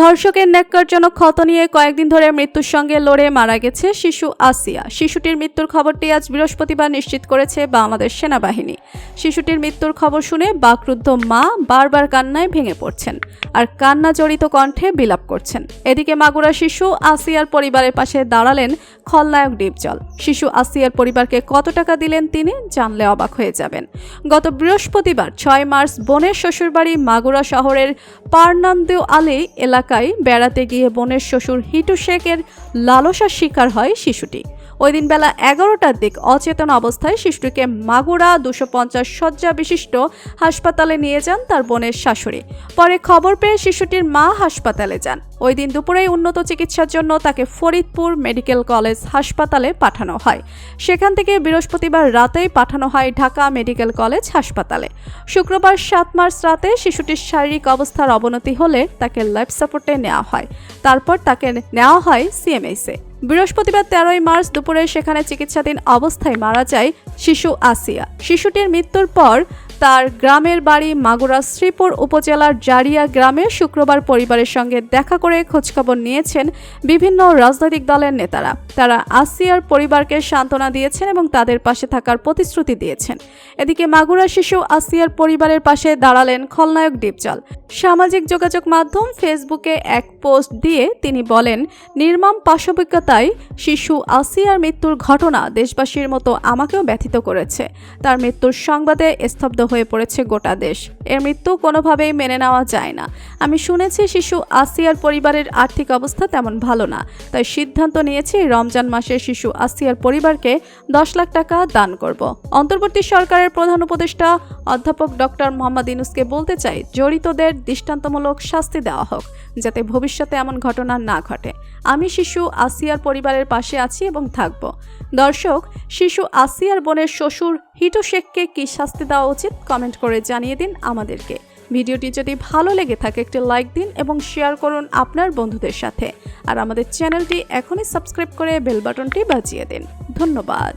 ধর্ষকের ন্যাক্কারজনক ক্ষত নিয়ে কয়েকদিন ধরে মৃত্যুর সঙ্গে লড়ে মারা গেছে শিশু আসিয়া। শিশুটির মৃত্যুর খবরটি আজ বৃহস্পতিবার নিশ্চিত করেছে বাংলাদেশ সেনাবাহিনী। শিশুটির মৃত্যুর খবর শুনে বাকরুদ্ধ মা বারবার কান্নায় ভেঙে পড়ছেন আর কান্না জড়িত কণ্ঠে বিলাপ করছেন। এদিকে মাগুরা শিশু আসিয়ার পরিবারের পাশে দাঁড়ালেন খলনায়ক ডিপজল। শিশু আসিয়ার পরিবারকে কত টাকা দিলেন তিনি জানলে অবাক হয়ে যাবেন। গত বৃহস্পতিবার ছয় মার্চ বোনের শ্বশুরবাড়ি মাগুরা শহরের পার্নান্দেও আলী এলাকায় বেড়াতে গিয়ে বোনের শ্বশুর হিটু শেখের লালসার শিকার হয় শিশুটি। ওই দিন বেলা এগারোটার দিক অচেতন অবস্থায় শিশুটিকে মাগুরা দুশো পঞ্চাশ শয্যা বিশিষ্ট হাসপাতালে নিয়ে যান তার বোনের শাশুড়ি। পরে খবর পেয়ে শিশুটির মা হাসপাতালে যান। ওই দিন দুপুরেই উন্নত চিকিৎসার জন্য তাকে ফরিদপুর মেডিকেল কলেজ হাসপাতালে পাঠানো হয়। সেখান থেকে বৃহস্পতিবার রাতেই পাঠানো হয় ঢাকা মেডিকেল কলেজ হাসপাতালে। শুক্রবার সাত মার্চ রাতে শিশুটির শারীরিক অবস্থার অবনতি হলে তাকে লাইফ সাপোর্টে নেওয়া হয়। তারপর তাকে নেওয়া হয় সিএমএইসে বৃহস্পতিবার তেরোই মার্চ দুপুরে সেখানে চিকিৎসাধীন অবস্থায় মারা যায় শিশু আসিয়া। শিশুটির মৃত্যুর পর তার গ্রামের বাড়ি মাগুরা শ্রীপুর উপজেলার জারিয়া গ্রামে শুক্রবার পরিবারের সঙ্গে দেখা করে খোঁজখবর নিয়েছেন বিভিন্ন রাজনৈতিক দলের নেতারা। তারা আসিয়ার পরিবারকে সান্ত্বনা দিয়েছেন এবং তাদের পাশে থাকার প্রতিশ্রুতি দিয়েছেন। এদিকে মাগুরা শিশু আসিয়ার পরিবারের পাশে দাঁড়ালেন খলনায়ক ডিপজল। সামাজিক যোগাযোগ মাধ্যম ফেসবুকে এক পোস্ট দিয়ে তিনি বলেন, নির্মম পাশবিকতায় শিশু আসিয়ার মৃত্যুর ঘটনা দেশবাসীর মতো আমাকেও ব্যথিত করেছে। তার মৃত্যুর সংবাদে স্তব্ধ হয়ে পড়েছে গোটা দেশ। এর মৃত্যু কোনোভাবেই মেনে নেওয়া যায় না। আমি শুনেছি শিশু আসিয়ার পরিবারের আর্থিক অবস্থা তেমন ভালো না। তাই সিদ্ধান্ত নিয়েছি রমজান মাসে শিশু আসিয়ার পরিবারকে দশ লাখ টাকা দান করব। অন্তর্বর্তী সরকারের প্রধান উপদেষ্টা অধ্যাপক ডক্টর মোহাম্মদ ইনুসকে বলতে চাই, জড়িতদের দৃষ্টান্তমূলক শাস্তি দেওয়া হোক, যাতে ভবিষ্যতে এমন ঘটনা না ঘটে। আমি শিশু আসিয়ার পরিবারের পাশে আছি এবং থাকব। দর্শক, শিশু আসিয়ার বোনের শ্বশুর হিটু শেখকে কী শাস্তি দেওয়া উচিত কমেন্ট করে জানিয়ে দিন আমাদেরকে। ভিডিওটি যদি ভালো লেগে থাকে, একটি লাইক দিন এবং শেয়ার করুন আপনার বন্ধুদের সাথে। আর আমাদের চ্যানেলটি এখনই সাবস্ক্রাইব করে বেল বাটনটি বাজিয়ে দিন। ধন্যবাদ।